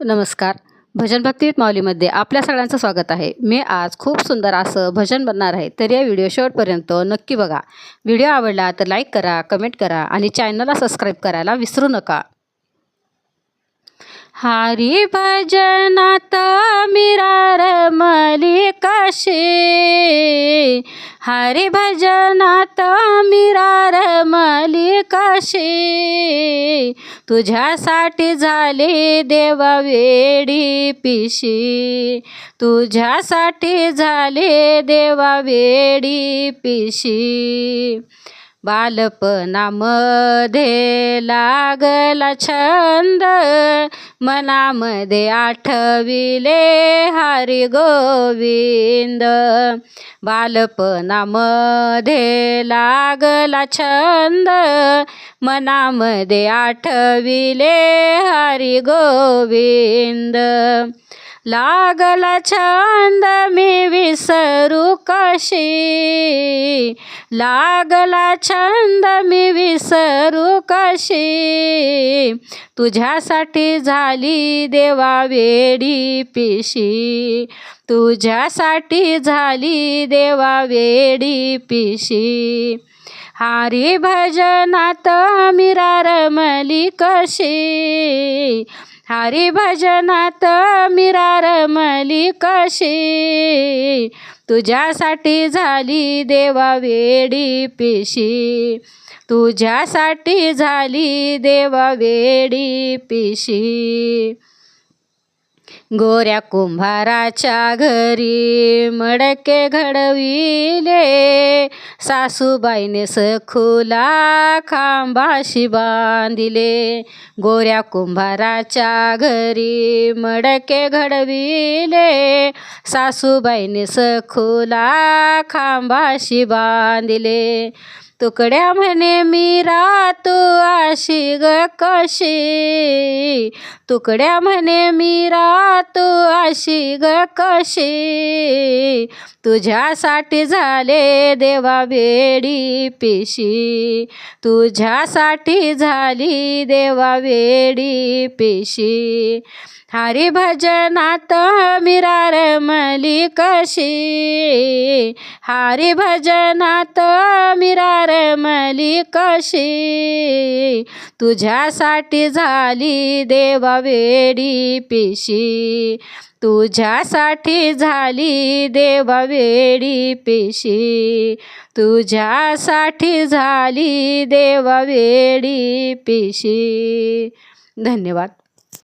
नमस्कार. भजन भक्ती माऊलीमध्ये आपल्या सगळ्यांचं स्वागत आहे. मी आज खूप सुंदर असं भजन बनणार आहे तर या व्हिडिओ शेवटपर्यंत नक्की बघा. व्हिडिओ आवडला तर लाईक करा कमेंट करा आणि चॅनलला सबस्क्राईब करायला विसरू नका. हरी भजनात मीरा रमली कशी हरी भजनात मिरार रमली तुझ्यासाठी झाली देवा वेडी पिशी. तुझ्यासाठी झाले देवा वेडी पिशी. बालपणामध्ये लागला छंद. मनामध्ये आठविले हरी गोविंद. बालपणामध्ये लागला छंद. मनामध्ये आठविले हरी गोविंद. लागला छंद मी विसरू कशी? लागला छंद मी विसरू कशी? तुझ्यासाठी झाली देवा वेडी पिशी. तुझ्यासाठी झाली देवा वेडी पिशी. हारी भजनात मीरा रमली कशी? हरी भजनात मीरा रमली कशी? तुझ्यासाठी झाली देवा वेडी पिशी. तुझ्यासाठी झाली देवा वेडी पिशी. गोऱ्या कुंभाराच्या घरी मडके घडविले. सासूबाईने सखुला खांबाशी बांधिले. गोऱ्या कुंभाराच्या घरी मडके घडविले. सासूबाईने सखुला खांबाशी बांधिले. तुकड्या म्हणे मी रातू आशी ग कशी. तुकड्या म्हणे मी रातू आशी ग कशी. तुझ्यासाठी झाले देवा वेडी पिशी. तुझ्यासाठी झाली देवा वेडी पिशी. हरी भजनात मली कशी. हरी भजनात रमली कशी? तुझ्यासाठी झाली देवा वेडी पिशी. तुझ्यासाठी झाली देवा वेडी पिशी. तुझ्यासाठी झाली देवा वेडी पिशी. धन्यवाद.